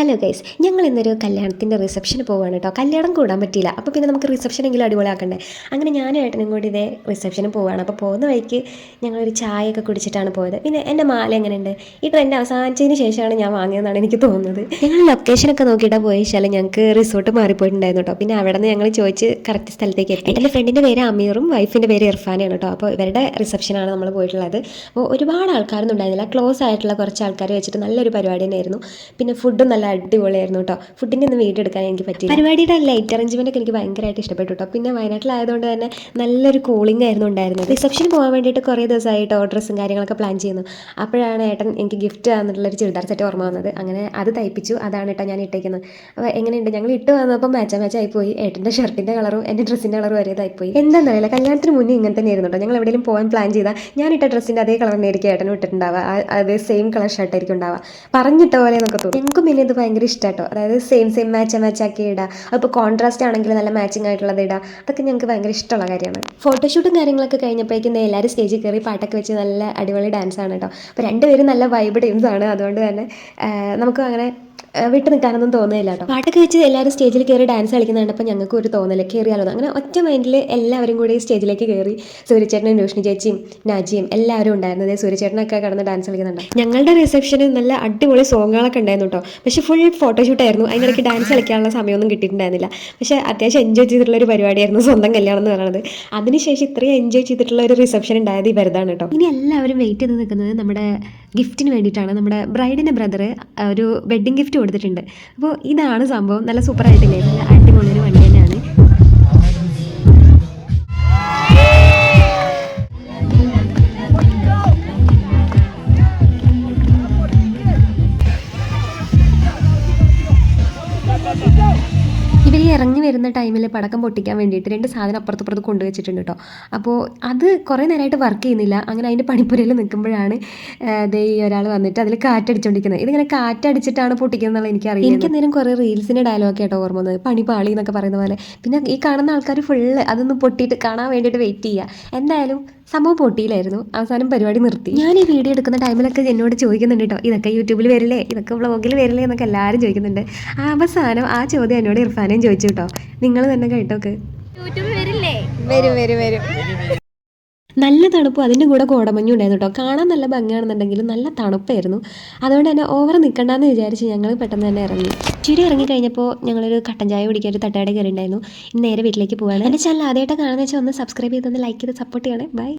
Hello guys ഞങ്ങൾ ഇന്നൊരു കല്യാണത്തിന്റെ റിസപ്ഷന് പോവാണ് കേട്ടോ കല്യാണം കൂടാൻ പറ്റിയില്ല. അപ്പോൾ പിന്നെ നമുക്ക് റിസപ്ഷൻ റിസപ്ഷനെങ്കിലും അടിപൊളിയാക്കണ്ടേ? അങ്ങനെ ഞാനും ഏട്ടനും കൂടി ഇതേ റിസപ്ഷന് പോവുകയാണ് അപ്പോൾ പോകുന്ന വഴിക്ക് ഞങ്ങളൊരു ചായയൊക്കെ കുടിച്ചിട്ടാണ് പോയത്. പിന്നെ എന്റെ മാല എങ്ങനെയുണ്ട്? ഈ ട്രെൻഡ് അവസാനിച്ചതിന് ശേഷമാണ് ഞാൻ വാങ്ങിയതെന്നാണ് എനിക്ക് തോന്നുന്നത്. ഞങ്ങൾ ലൊക്കേഷനൊക്കെ നോക്കിയിട്ടാണ് പോയി. വെച്ചാൽ ഞങ്ങൾക്ക് റിസോർട്ട് മാറിപ്പോയിട്ടുണ്ടായിരുന്നു കേട്ടോ പിന്നെ അവിടെ നിന്ന് ഞങ്ങൾ ചോദിച്ച് കറക്റ്റ് സ്ഥലത്തേക്ക് എത്തി. എന്റെ ഫ്രണ്ടിന്റെ പേര് അമീറും വൈഫിന്റെ പേര് ഇർഫാനാണ് കേട്ടോ അപ്പോൾ ഇവരുടെ റിസപ്ഷനാണ് നമ്മൾ പോയിട്ടുള്ളത്. അപ്പോൾ ഒരുപാട് ആൾക്കാരൊന്നും ഉണ്ടായിരുന്നില്ല. ക്ലോസ് ആയിട്ടുള്ള കുറച്ച് ആൾക്കാർ വെച്ചിട്ട് നല്ലൊരു പരിപാടി തന്നെയായിരുന്നു. പിന്നെ ഫുഡും നല്ല അടിപൊളിയായിരുന്നു കേട്ടോ ഫുഡിന്റെ ഒന്നും വീഡിയോ എടുക്കാൻ എനിക്ക് പറ്റില്ല പരിപാടിയുടെ ലൈറ്റ് അറേഞ്ച്മെന്റ് ഒക്കെ എനിക്ക് ഭയങ്കരമായിട്ട് ഇഷ്ടപ്പെട്ടു കേട്ടോ പിന്നെ വയനാട്ടിലായതുകൊണ്ട് തന്നെ നല്ലൊരു കൂളിംഗ് ആയിരുന്നു ഉണ്ടായിരുന്നത്. റിസപ്ഷൻ പോകാൻ വേണ്ടിയിട്ട് കുറേ ദിവസമായിട്ട് ഡ്രസ്സും കാര്യങ്ങളൊക്കെ പ്ലാൻ ചെയ്യുന്നു. അപ്പോഴാണ് ഏട്ടൻ എനിക്ക് ഗിഫ്റ്റ് തന്നിട്ടുള്ളൊരു ചുരിദാർ സെറ്റ് ഓർമ്മ വന്നത്. അങ്ങനെ അത് തയ്പ്പിച്ചു. അതാണ് കേട്ടോ ഞാൻ ഇട്ടേക്കുന്നത്. അപ്പോൾ എങ്ങനെയുണ്ട്? ഞങ്ങൾ ഇട്ട് വന്നപ്പോൾ മാച്ച മാച്ച് ആയിപ്പോയി. ഏട്ടന്റെ ഷർട്ടിന്റെ കളറും എന്റെ ഡ്രസ്സിന്റെ കളറും ഒരേ ഇതായിപ്പോയി. എന്താണെന്നറിയില്ല കല്യാണത്തിന് മുന്നേ ഇങ്ങനെ തന്നെയായിരുന്നു കേട്ടോ ഞങ്ങൾ എവിടെയെങ്കിലും പോകാൻ പ്ലാൻ ചെയ്താൽ ഞാൻ ഇട്ട ഡ്രസ്സിന്റെ അതേ കളർ തന്നെയായിരിക്കും ഏട്ടനും ഇട്ടിട്ടുണ്ടാവുക. അതേ സെയിം കളർ ഷർട്ടായിരിക്കും ഉണ്ടാവുക. പറഞ്ഞിട്ട പോലെ നമുക്ക് തോന്നും. ഞങ്ങൾക്കും പിന്നെ ഇത് ഭയങ്കര ഇഷ്ടമാട്ടോ അതായത് സെയിം സെയിം മാച്ച് മാച്ച് ആക്കി ഇടുക അപ്പോൾ കോൺട്രാസ്റ്റ് ആണെങ്കിൽ നല്ല മാച്ചിങ് ആയിട്ടുള്ളത് ഇടുക അതൊക്കെ ഞങ്ങൾക്ക് ഭയങ്കര ഇഷ്ടമുള്ള കാര്യമാണ്. ഫോട്ടോഷൂട്ടും കാര്യങ്ങളൊക്കെ കഴിഞ്ഞപ്പോഴേക്കും എല്ലാവരും സ്റ്റേജിൽ കയറി പാട്ടൊക്കെ വെച്ച് നല്ല അടിപൊളി ഡാൻസാണ് കേട്ടോ അപ്പോൾ രണ്ടുപേരും നല്ല വൈബ് ആണ്. അതുകൊണ്ട് തന്നെ നമുക്കും അങ്ങനെ വിട്ട് നിൽക്കാനൊന്നും തോന്നുന്നില്ല കേട്ടോ. പാട്ടൊക്കെ വെച്ച് എല്ലാവരും സ്റ്റേജിൽ കയറി ഡാൻസ് കളിക്കുന്ന കണ്ടപ്പോൾ ഞങ്ങൾക്ക് ഒരു തോന്നൽ. കയറിയാലോ. അങ്ങനെ ഒറ്റ മൈൻഡിൽ എല്ലാവരും കൂടി സ്റ്റേജിലേക്ക് കയറി സൂര്യചേട്ടനും രോഷിനി ചേച്ചിയും നാജിയും എല്ലാവരും ഉണ്ടായിരുന്നത് സൂര്യചേട്ടനൊക്കെ കടന്ന് ഡാൻസ് കളിക്കുന്നുണ്ട്. ഞങ്ങളുടെ റിസപ്ഷന് നല്ല അടിപൊളി സോങ്ങുകളൊക്കെ ഉണ്ടായിരുന്നു കേട്ടോ. പക്ഷേ ഫുൾ ഫോട്ടോഷൂട്ട് ആയിരുന്നു. അതിനിടയ്ക്ക് ഡാൻസ് കളിക്കാനുള്ള സമയമൊന്നും കിട്ടിയിട്ടുണ്ടായിരുന്നില്ല. പക്ഷേ അത്യാവശ്യം എൻജോയ് ചെയ്തിട്ടുള്ള ഒരു പരിപാടിയായിരുന്നു സ്വന്തം കല്യാണം എന്ന് പറയുന്നത്. അതിനുശേഷം ഇത്രയും എൻജോയ് ചെയ്തിട്ടുള്ള ഒരു റിസപ്ഷൻ ഉണ്ടായത് ഈ വെറുതാണ് കേട്ടോ. ഇനി എല്ലാവരും വെയിറ്റ് ചെയ്ത് നിൽക്കുന്നത് നമ്മുടെ ഗിഫ്റ്റിന് വേണ്ടിയിട്ടാണ് നമ്മുടെ ബ്രൈഡിന്റെ ബ്രദർ ഒരു വെഡ്ഡിങ് ഗിഫ്റ്റ് കൊടുത്തിട്ടുണ്ട്. അപ്പോൾ ഇതാണ് സംഭവം. നല്ല സൂപ്പറായിട്ടില്ലേ? നല്ല അടിപൊളി ഒരു വണ്ടി ഇറങ്ങി വരുന്ന ടൈമിൽ പടക്കം പൊട്ടിക്കാൻ വേണ്ടിയിട്ട് രണ്ട് സാധനം അപ്പുറത്തപ്പുറത്ത് കൊണ്ടുവച്ചിട്ടുണ്ട് കേട്ടോ അപ്പോൾ അത് കുറേ നേരമായിട്ട് വർക്ക് ചെയ്യുന്നില്ല. അങ്ങനെ അതിന്റെ പണിപ്പുരയിൽ നിൽക്കുമ്പോഴാണ് ദേ ഈ ഒരാൾ വന്നിട്ട് അതിൽ കാറ്റടിച്ചുകൊണ്ടിരിക്കുന്നത് ഇതിങ്ങനെ കാറ്റടിച്ചിട്ടാണ് പൊട്ടിക്കുന്നത് എനിക്കറിയാം എനിക്ക് എന്തെങ്കിലും കുറേ റീൽസിന്റെ ഡയലോഗ് ആയിട്ട് ഓർമ്മ വന്നത്. പണി എന്നൊക്കെ പറയുന്ന പോലെ. പിന്നെ ഈ കാണുന്ന ആൾക്കാർ ഫുള്ള് അതൊന്ന് പൊട്ടിയിട്ട് കാണാൻ വേണ്ടിയിട്ട് വെയിറ്റ് ചെയ്യുക എന്തായാലും സംഭവം പൊട്ടിയിലായിരുന്നു അവസാനം പരിപാടി നിർത്തി. ഞാൻ ഈ വീഡിയോ എടുക്കുന്ന ടൈമിലൊക്കെ എന്നോട് ചോദിക്കുന്നുണ്ട് കേട്ടോ ഇതൊക്കെ യൂട്യൂബിൽ വരില്ലേ? ഇതൊക്കെ വ്ളോഗിൽ വരില്ലേ എന്നൊക്കെ എല്ലാവരും ചോദിക്കുന്നുണ്ട്. ആ അവസാനം ആ ചോദ്യം എന്നോട് ഇർഫാനേയും ചോദിച്ചു കേട്ടോ നിങ്ങൾ തന്നെ കേട്ടോക്ക് യൂട്യൂബിൽ വരില്ലേ? വരും വരും വരും. നല്ല തണുപ്പ് അതിന്റെ കൂടെ കോടമഞ്ഞും ഉണ്ടായിരുന്നു കേട്ടോ കാണാൻ നല്ല ഭംഗിയാണെന്നുണ്ടെങ്കിലും നല്ല തണുപ്പായിരുന്നു. അതുകൊണ്ട് തന്നെ ഓവർ നിൽക്കണ്ടെന്ന് വിചാരിച്ച് ഞങ്ങൾ പെട്ടെന്ന് തന്നെ ഇറങ്ങി. ചുരി ഇറങ്ങി കഴിഞ്ഞപ്പോൾ ഞങ്ങളൊരു കട്ടൻ ചായ കുടിക്കാൻ ഒരു തട്ടുകട കയറിയിട്ടുണ്ടായിരുന്നു ഇന്ന് നേരെ വീട്ടിലേക്ക് പോവാണ്. എന്റെ ചാനൽ ആദ്യമായിട്ട് കാണുന്ന വെച്ചാൽ ഒന്ന് സബ്സ്ക്രൈബ് ചെയ്തൊന്ന് ലൈക്ക് ചെയ്ത് സപ്പോർട്ട് ചെയ്യണേ. ബൈ